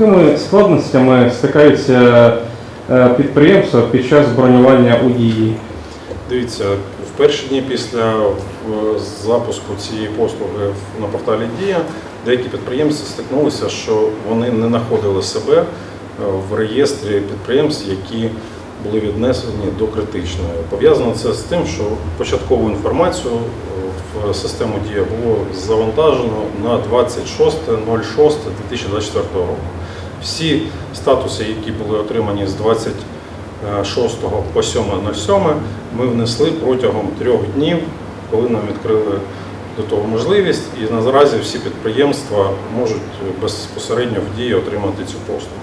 якими складностями стикаються е, підприємства під час бронювання у дії? Дивіться, в перші дні після е, запуску цієї послуги на порталі Дія деякі підприємці стикнулися, що вони не знаходили себе е, в реєстрі підприємств, які були віднесені до критичної. Пов'язано це з тим, що початкову інформацію в систему Дія було завантажено на 26.06.2024 року. Всі статуси, які були отримані з 26 по 7.07, ми внесли протягом трьох днів, коли нам відкрили до того можливість, і наразі всі підприємства можуть безпосередньо в дії отримати цю послугу.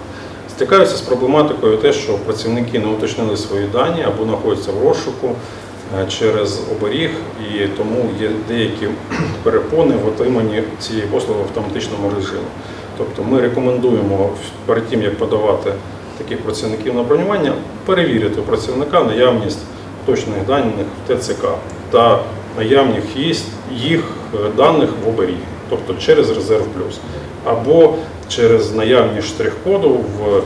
Стикаються з проблематикою те, що працівники не уточнили свої дані або знаходяться в розшуку через оберіг, і тому є деякі перепони в отриманні цієї послуги в автоматичному режимі. Тобто ми рекомендуємо перед тим, як подавати таких працівників на бронювання, перевірити у працівника наявність точних даних в ТЦК та наявність їх- е, даних в оберігі, тобто через резерв плюс, або через наявність штрих-коду в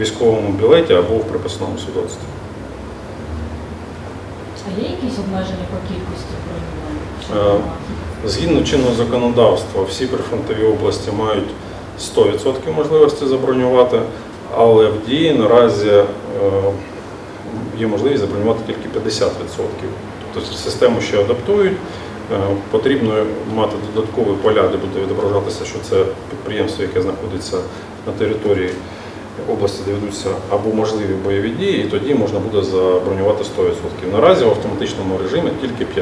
військовому білеті або в приписному свідоцтві. Є якісь обмеження по кількості бронювань? Е, Згідно чинного законодавства, всі прифронтові області мають 100% можливості забронювати, але в дії наразі е, є можливість забронювати тільки 50%. Тобто систему ще адаптують. Е, Потрібно мати додаткові поля, де буде відображатися, що це підприємство, яке знаходиться на території області, де ведуться або можливі бойові дії, і тоді можна буде забронювати 100%. Наразі в автоматичному режимі тільки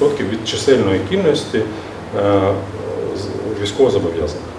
50% від чисельної кількості військово зобов'язаних.